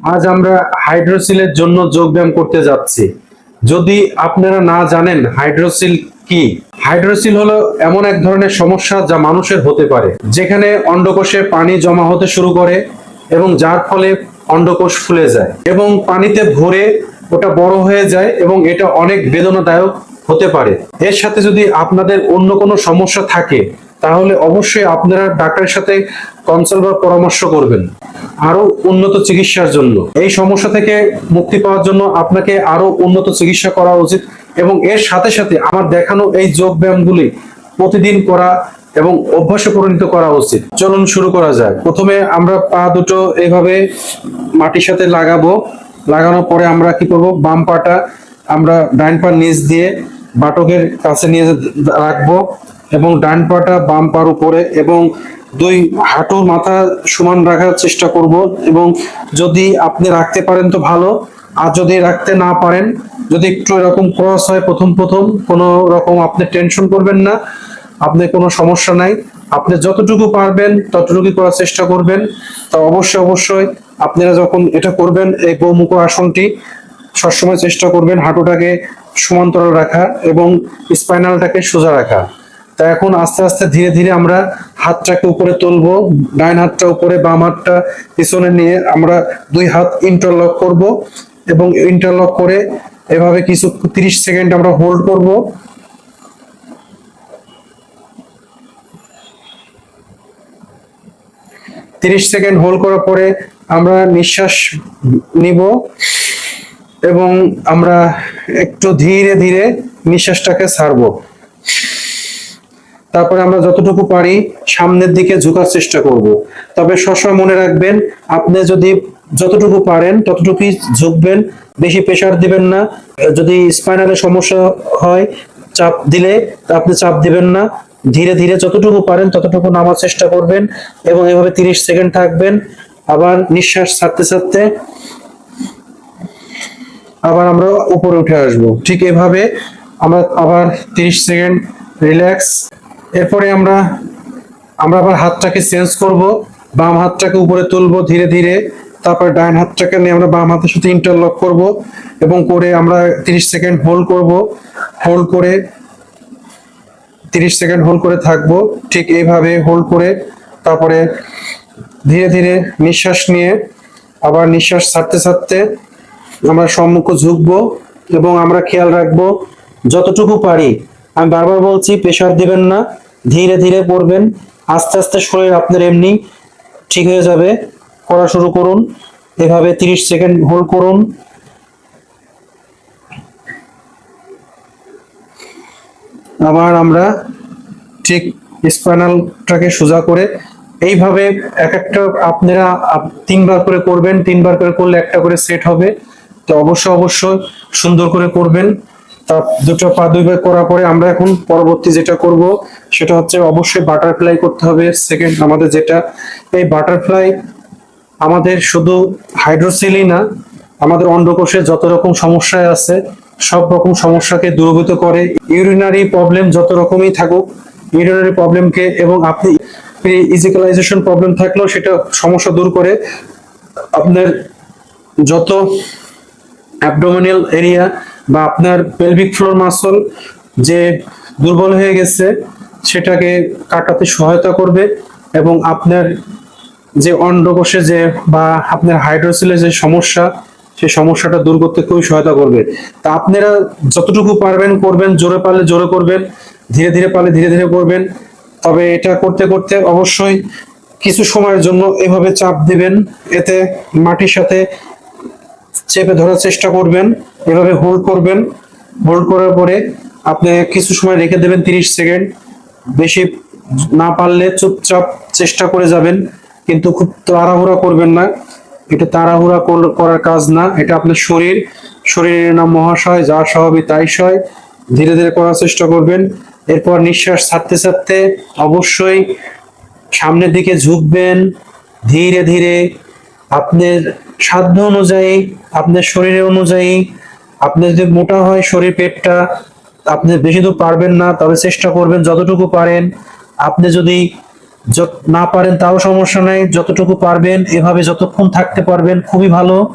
আজ আমরা হাইড্রোসিলের জন্য যোগব্যায়াম করতে যাচ্ছি। যদি আপনারা না জানেন হাইড্রোসিল কি, হাইড্রোসিল হলো এমন এক ধরনের সমস্যা যা মানুষের হতে পারে, যেখানে অন্ডকোষে পানি জমা হতে শুরু করে এবং যার ফলে অন্ডকোষ ফুলে যায় এবং পানিতে ভরে ওটা বড় হয়ে যায় এবং এটা অনেক বেদনাদায়ক হতে পারে। এর সাথে যদি আপনাদের অন্য কোনো সমস্যা থাকে তাহলে অবশ্যই আপনারা ডাক্তারের সাথে কনসাল্ট বা পরামর্শ করবেন। আরও উন্নত চিকিৎসার জন্য। এই সমস্যা থেকে মুক্তি পাওয়ার জন্য আপনাকে আরও উন্নত চিকিৎসা করা উচিত এবং এর সাথে সাথে আমার দেখানো এই যোগ ব্যায়ামগুলি প্রতিদিন করা এবং অভ্যাসে পরিণত করা উচিত। চলুন শুরু করা যায় প্রথমে আমরা পা দুটো এইভাবে মাটির সাথে লাগাবো। লাগানোর পরে আমরা কি করব? বাম পাটা আমরা ডাইন পার নিচ দিয়ে বাটকের কাছে নিয়ে রাখব এবং ডান পাটা বাম পার উপরে এবং দুই হাঁটু মাথা সমান রাখার চেষ্টা করব এবং যদি আপনি রাখতে পারেন তো ভালো, আর যদি রাখতে না পারেন, যদি একটু এরকম ক্রস হয় প্রথম প্রথম, কোনো রকম আপনি টেনশন করবেন না, আপনি কোনো সমস্যা নাই। আপনি যতটুকু পারবেন ততটুকু করার চেষ্টা করবেন। তা অবশ্যই অবশ্যই আপনারা যখন এটা করবেন, এই গৌমুখ আসনটি সবসময় চেষ্টা করবেন হাঁটুটাকে সমান্তরাল রাখা এবং স্পাইনালটাকে সোজা রাখা। তা এখন আস্তে আস্তে ধীরে ধীরে আমরা হাতটাকে উপরে তুলবো ডাইন হাতটা উপরে, বাম হাতটা পিছনে নিয়ে আমরা দুই হাত ইন্টারলক করব এবং ইন্টারলক করে এভাবে কিছু তিরিশ সেকেন্ড আমরা হোল্ড করব। তিরিশ সেকেন্ড হোল্ড করার পরে আমরা নিঃশ্বাস নিব। এবং আমরা একটু ধীরে ধীরে নিঃশ্বাসটাকে ছাড়বো। তারপরে আমরা যতটুকু পারি সামনের দিকে ঝুঁকার চেষ্টা করব। তবে সবসময় মনে রাখবেন, আপনি যদি যতটুকু পারেন ততটুকুই ঝুঁকবেন, বেশি প্রেশার দিবেন না। যদি স্পাইনালের সমস্যা হয়, চাপ দিলে আপনি চাপ দিবেন না। ধীরে ধীরে যতটুকু পারেন ততটুকু নামার চেষ্টা করবেন এবং এভাবে তিরিশ সেকেন্ড থাকবেন। আবার নিঃশ্বাস ছাড়তে ছাড়তে আবার আমরা উপরে উঠে আসব। ঠিক এভাবে আমরা আবার তিরিশ সেকেন্ড রিল্যাক্স। এরপরে আমরা আমরা আবার হাতটাকে চেঞ্জ করব। বাম হাতটাকে উপরে তুলব ধীরে ধীরে। তারপর ডান হাতটাকে নিয়ে আমরা বাম হাতের সাথে ইন্টারলক করব এবং করে আমরা তিরিশ সেকেন্ড হোল্ড করব। হোল্ড করে তিরিশ সেকেন্ড হোল্ড করে থাকব। ঠিক এইভাবে হোল্ড করে তারপরে ধীরে ধীরে নিঃশ্বাস নিয়ে আবার নিঃশ্বাস ছাড়তে ছাড়তে আমরা সম্মুখ ঝুঁকবো এবং আমরা খেয়াল রাখব, যতটুকু পারি। আমি বারবার বলছি, প্রেশার দিবেন না, ধীরে ধীরে করবেন আস্তে আস্তে শরীর আপনার এমনি ঠিক হয়ে যাবে। করা শুরু করুন, এভাবে তিরিশ সেকেন্ড হোল্ড করুন। আবার আমরা ঠিক স্পাইনালটাকে সোজা করে এইভাবে এক একটা আপনারা তিনবার করে করবেন, তিনবার করে করলে একটা করে সেট হবে। তো অবশ্যই অবশ্যই সুন্দর করে করবেন। তা দুটো পা দুইবার করার পরে আমরা এখন পরবর্তী যেটা করব, সেটা হচ্ছে অবশ্যই বাটারফ্লাই করতে হবে। সেকেন্ড আমাদের যেটা, এই বাটারফ্লাই আমাদের শুধু হাইড্রোসিলই না, আমাদের অন্ডকোষে যত রকম সমস্যায় আছে, সব রকম সমস্যাকে দূরীভূত করে। ইউরিনারি প্রবলেম যত রকমই থাকুক ইউরিনারি প্রবলেমকে এবং আপনি ইজিক্যালাইজেশন প্রবলেম থাকলেও সেটা সমস্যা দূর করে, আপনার যত অ্যাবডোমিনাল এরিয়া বা আপনার পেলভিক ফ্লোর মাসল যে দুর্বল হয়ে গেছে, সেটাকে কাটাতে সহায়তা করবে এবং আপনার যে অন্ডকোষে যে বা আপনার হাইড্রোসিলের যে সমস্যা, সেই সমস্যাটা দূর করতে খুবই সহায়তা করবে। তা আপনারা যতটুকু পারবেন করবেন, জোরে পারলে জোরে করবেন, ধীরে ধীরে পারলে ধীরে ধীরে করবেন। তবে এটা করতে করতে অবশ্যই কিছু সময়ের জন্য এভাবে চাপ দিবেন। এতে মাটির সাথে চেপে ধরার চেষ্টা করবেন, এভাবে হোল্ড করবেন। হোল্ড করার পরে আপনি কিছু সময় রেখে দেবেন তিরিশ সেকেন্ড। বেশি না পারলে চুপচাপ চেষ্টা করে যাবেন, কিন্তু খুব তাড়াহুড়া করবেন না। এটা তাড়াহুড়া কর- করার কাজ না, এটা আপনার শরীর। শরীরের নাম মহাশয়, যা স্বাভাবিক তাই সয় ধীরে ধীরে করার চেষ্টা করবেন। এরপর নিঃশ্বাস ছাড়তে ছাড়তে অবশ্যই সামনের দিকে ঝুঁকবেন। ধীরে ধীরে আপনার সাধ্য অনুযায়ী, আপনার শরীরের অনুযায়ী, আপনার যদি মোটা হয় শরীর পেটটা, আপনি বেশি দূর পারবেন না, তবে চেষ্টা করবেন যতটুকু পারেন। আপনি যদি না পারেন তাও সমস্যা নাই, যতটুকু পারবেন, এভাবে যতক্ষণ থাকতে পারবেন, খুবই ভালো।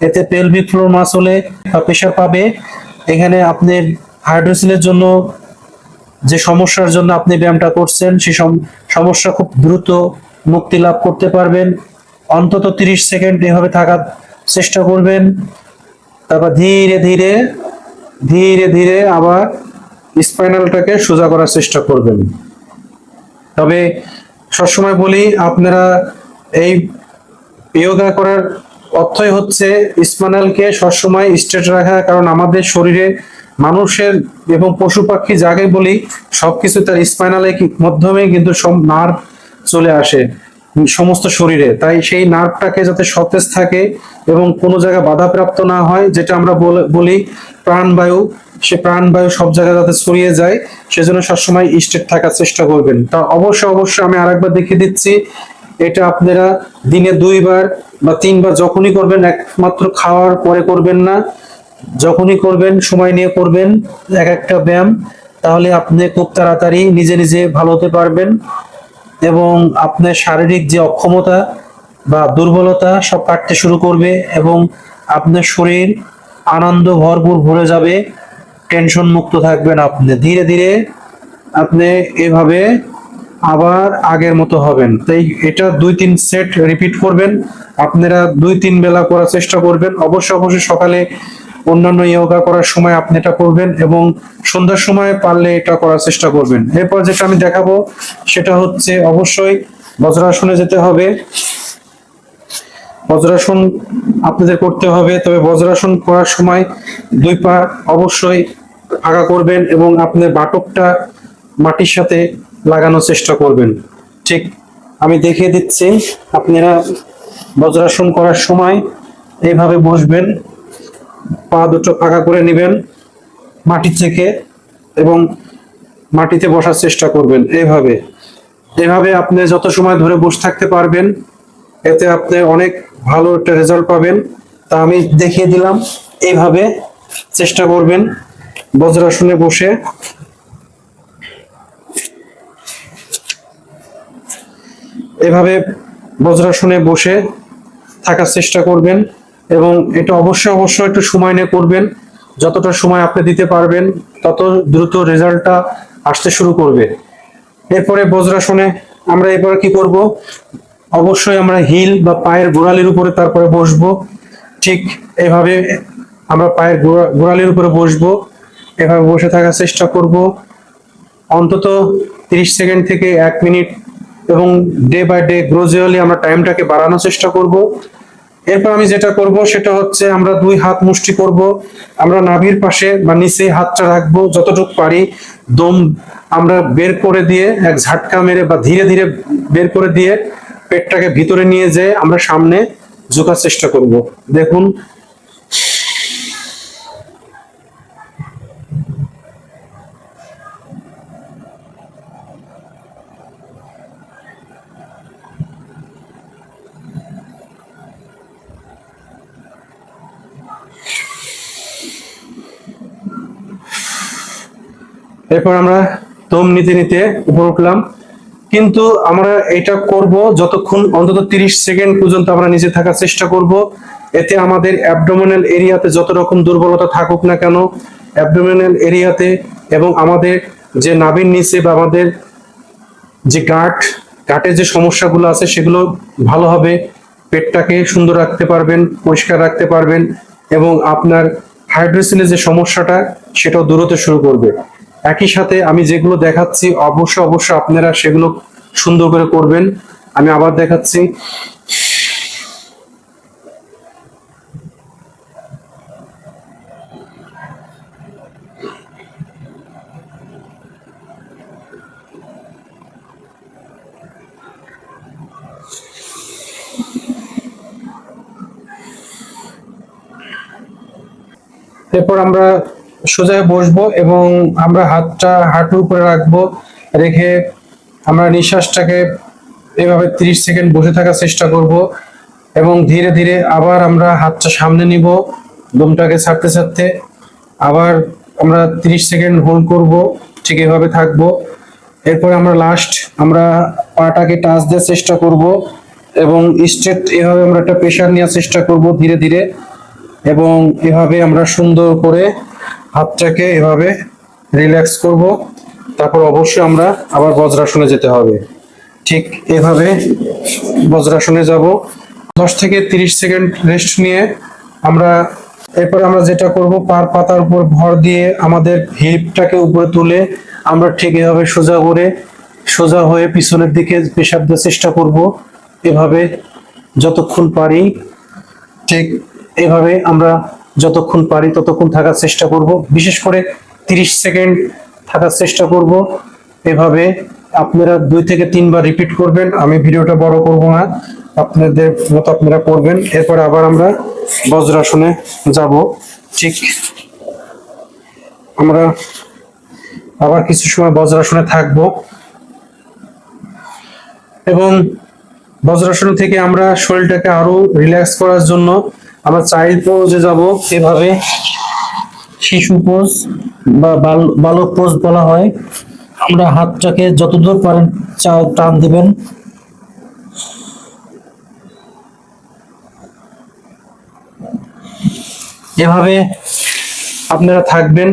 এতে পেলভিক ফ্লোর মাসলে প্রেশার পাবে। এখানে আপনার হাইড্রোসিলের জন্য যে সমস্যার জন্য আপনি ব্যায়ামটা করছেন সেই সম- সমস্যা খুব দ্রুত মুক্তি লাভ করতে পারবেন। অন্তত তিরিশ সেকেন্ড এভাবে থাকার চেষ্টা করবেন। তারপর ধীরে ধীরে ধীরে ধীরে আবার স্পাইনালটাকে সোজা করার চেষ্টা করবেন। তবে সবসময় বলি, আপনারা এই ইয়োগা করার অর্থই হচ্ছে স্পাইনালকে সবসময় স্ট্রেট রাখা, কারণ আমাদের শরীরে মানুষের এবং পশু পাখি যাকে বলি, সবকিছু তার স্পাইনালে মাধ্যমে কিন্তু সব নার্ভ চলে আসে। সমস্ত শরীরে। তাই সেই নার্ভটাকে যাতে সতেজ থাকে এবং কোনো জায়গায় বাধাপ্রাপ্ত না হয়, যেটা আমরা বলি প্রাণবায়ু, সে প্রাণবায়ু সব জায়গায় যাতে ছড়িয়ে যায়, সেজন্য সবসময় স্টেট থাকার চেষ্টা করবেন। তা অবশ্যই অবশ্যই আমি আরেকবার দেখিয়ে দিচ্ছি, এটা আপনারা দিনে দুইবার বা তিনবার যখনই করবেন, একমাত্র খাওয়ার পরে করবেন না, যখনই করবেন, সময় নিয়ে করবেন, এক একটা ব্যায়াম, তাহলে আপনি খুব তাড়াতাড়ি নিজে নিজে ভালো হতে পারবেন। এবং আপনার শারীরিক যে অক্ষমতা বা দুর্বলতা সব কাটতে শুরু করবে এবং আপনার শরীর আনন্দ ভরপুর ভরে যাবে টেনশন মুক্ত থাকবেন আপনি। ধীরে ধীরে আপনি এভাবে আবার আগের মতো হবেন। তাই এটা দুই তিন সেট রিপিট করবেন। আপনারা দুই তিন বেলা করার চেষ্টা করবেন। অবশ্য অবশ্যই সকালে অন্যান্য ইয়োগা করার সময় আপনি এটা করবেন এবং সন্ধ্যার সময় পারলে এটা করার চেষ্টা করবেন। এরপর যেটা আমি দেখাবো, সেটা হচ্ছে অবশ্যই বজ্রাসনে যেতে হবে। বজ্রাসন আপনাদের করতে হবে, তবে বজ্রাসন করার সময় দুই পা অবশ্যই আগা করবেন এবং আপনার বাটকটা মাটির সাথে লাগানোর চেষ্টা করবেন। ঠিক, আমি দেখিয়ে দিচ্ছি, আপনারা বজ্রাসন করার সময় এইভাবে বসবেন। পা দুটো ফাঁকা করে নেবেন মাটি থেকে এবং মাটিতে বসার চেষ্টা করবেন এইভাবে। এভাবে আপনি যত সময় ধরে বসে থাকতে পারবেন, এতে আপনি অনেক ভালো একটা রেজাল্ট পাবেন। তা আমি দেখিয়ে দিলাম, এইভাবে চেষ্টা করবেন বজ্রাসনে বসে। এভাবে বজ্রাসনে বসে থাকার চেষ্টা করবেন। এবং এটা অবশ্যই অবশ্যই একটু সময় নিয়ে করবেন। যতটা সময় আপনি দিতে পারবেন, তত দ্রুত রেজাল্টটা আসতে শুরু করবে। এরপরে বজ্রাসনে আমরা এরপরে কি করব? অবশ্যই আমরা হিল বা পায়ের গোড়ালির উপরে তারপরে বসবো। ঠিক এভাবে আমরা পায়ের গোড়া- গোড়ালির উপরে বসবো। এভাবে বসে থাকার চেষ্টা করব। অন্তত তিরিশ সেকেন্ড থেকে এক মিনিট এবং ডে বাই ডে গ্রোজুয়ালি আমরা টাইমটাকে বাড়ানোর চেষ্টা করব। এরপর আমি যেটা করব সেটা হচ্ছে আমরা দুই হাত মুষ্টি করব, আমরা নাভির পাশে বা নিচে হাতটা রাখব যতটুকু পারি, দম আমরা বের করে দিয়ে, এক ঝাটকা মেরে বা ধীরে ধীরে বের করে দিয়ে পেটটাকে ভিতরে নিয়ে যেয়ে আমরা সামনে ঝোঁকার চেষ্টা করব। দেখুন এরপর আমরা দম নিতে নিতে উপর উঠলাম। কিন্তু আমরা এটা করব যতক্ষণ অন্তত তিরিশ সেকেন্ড পর্যন্ত আমরা নিচে থাকার চেষ্টা করব। এতে আমাদের অ্যাবডোমিনাল এরিয়াতে যত রকম দুর্বলতা থাকুক না কেন অ্যাবডোমিনাল এরিয়াতে এবং আমাদের যে নাভির নিচে বা আমাদের যে গাঁট গাঁটের যে সমস্যাগুলো আছে সেগুলো ভালো হবে। পেটটাকে সুন্দর রাখতে পারবেন, পরিষ্কার রাখতে পারবেন এবং আপনার হাইড্রোসিনের যে সমস্যাটা সেটাও দূর হতে শুরু করবে। একই সাথে আমি যেগুলো দেখাচ্ছি, অবশ্যই অবশ্যই আপনারা সেগুলো সুন্দর করে করবেন। আমি আবার দেখাচ্ছি। এরপর আমরা সোজা হয়ে বসবো এবং আমরা হাতটা হাঁটুর উপরে রাখব, রেখে আমরা নিঃশ্বাসটাকে এভাবে তিরিশ সেকেন্ড বসে থাকার চেষ্টা করব এবং ধীরে ধীরে আবার আমরা হাতটা সামনে নিব, দমটাকে ছাড়তে ছাড়তে। আবার আমরা তিরিশ সেকেন্ড হোল্ড করব, ঠিক এভাবে থাকব। এরপরে আমরা লাস্ট আমরা পাটাকে টাচ দেওয়ার চেষ্টা করব এবং স্ট্রেট এভাবে আমরা একটা প্রেশার নেওয়ার চেষ্টা করব ধীরে ধীরে এবং এভাবে আমরা সুন্দর করে হাতটাকে এভাবে রিল্যাক্স করব। তারপর অবশ্যই আমরা আবার বজ্রাসনে যেতে হবে। ঠিক এভাবে বজ্রাসনে যাব। দশ থেকে তিরিশ সেকেন্ড রেস্ট নিয়ে আমরা এরপর আমরা যেটা করব, পার পাতার উপর ভর দিয়ে আমাদের হিপটাকে উপরে তুলে আমরা ঠিক এভাবে সোজা করে, সোজা হয়ে পিছনের দিকে পেশাব দেওয়ার চেষ্টা করব। এভাবে যতক্ষণ পারি ঠিক এভাবে আমরা যতক্ষণ পারি ততক্ষণ থাকার চেষ্টা করব। বিশেষ করে তিরিশ সেকেন্ড থাকার চেষ্টা করব। এভাবে আপনারা দুই থেকে তিনবার রিপিট করবেন। আমি ভিডিওটা বড় করব না। আপনাদের মতো আপনারা করবেন। এরপর আবার আমরা বজ্রাসনে যাব। ঠিক আমরা আবার কিছু সময় বজ্রাসনে থাকব। এবং বজ্রাসন থেকে আমরা শরীরটাকে আরও রিল্যাক্স করার জন্য আমরা চাইল্ড পোজে যাব এভাবে শিশু পোজ বা বালক পোজ বলা হয়। আমরা হাতটাকে যতদূর পারেন টান দিবেন। এভাবে আপনারা থাকবেন।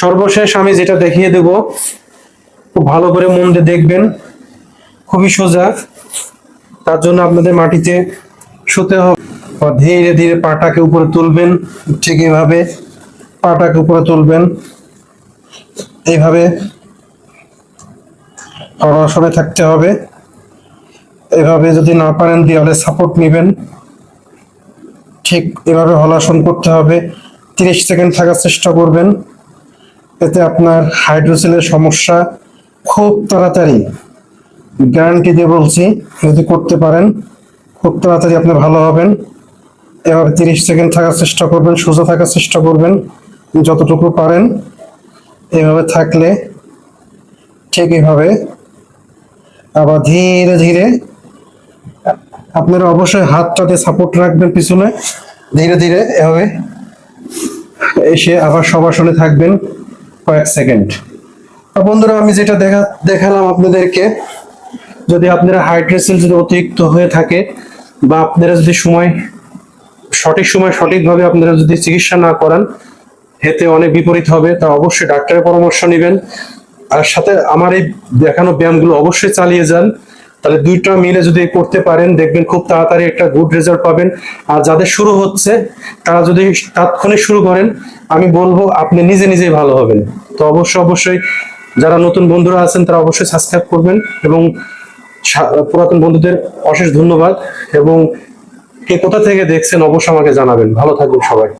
সর্বশেষ আমি যেটা দেখিয়ে দেব, খুব ভালো করে মন দিয়ে দেখবেন। খুবই সোজা। তার জন্য আপনাদের মাটিতে শুতে হবে। ধীরে ধীরে পাটাকে উপরে তুলবেন, ঠিক এভাবে পাটাকে উপরে তুলবেন। এইভাবে আসনে থাকতে হবে। এভাবে যদি না পারেন দেওয়ালে সাপোর্ট নেবেন। ঠিক এভাবে হলাসন করতে হবে। তিরিশ সেকেন্ড থাকার চেষ্টা করবেন। এতে আপনার হাইড্রোসেলের সমস্যা খুব তাড়াতাড়ি গ্যারান্টি দিয়ে বলছি, যদি করতে পারেন, খুব তাড়াতাড়ি আপনি ভালো হবেন। এভাবে তিরিশ সেকেন্ড থাকার চেষ্টা করবেন, সোজা থাকার চেষ্টা করবেন, যতটুকু পারেন। এভাবে থাকলে ঠিক এভাবে। আবার ধীরে ধীরে আপনারা অবশ্যই হাতটাতে সাপোর্ট রাখবেন পিছনে। ধীরে ধীরে এভাবে এসে আবার সবাসনে থাকবেন কয়েক সেকেন্ড। বন্ধুরা, আমি যেটা দেখা, দেখালাম আপনাদেরকে, যদি আপনারা হাইড্রেশন যদি অতিরিক্ত হয়ে থাকে বা আপনারা যদি সময় সঠিক সময় সঠিকভাবে আপনারা যদি চিকিৎসা না করান, এতে অনেক বিপরীত হবে, তা অবশ্যই ডাক্তারের পরামর্শ নেবেন। আর সাথে আমার এই দেখানো ব্যায়ামগুলো অবশ্যই চালিয়ে যান। তাহলে দুইটা মিলে যদি করতে পারেন, দেখবেন খুব তাড়াতাড়ি একটা গুড রেজাল্ট পাবেন। আর যাদের শুরু হচ্ছে, তারা যদি তাৎক্ষণিক শুরু করেন, আমি বলব আপনি নিজে নিজেই ভালো হবেন। তো অবশ্যই অবশ্যই যারা নতুন বন্ধুরা আছেন, তারা অবশ্যই সাবস্ক্রাইব করবেন এবং পুরাতন বন্ধুদের অশেষ ধন্যবাদ। এবং কে কোথা থেকে দেখছেন অবশ্য আমাকে জানাবেন। ভালো থাকবেন সবাই।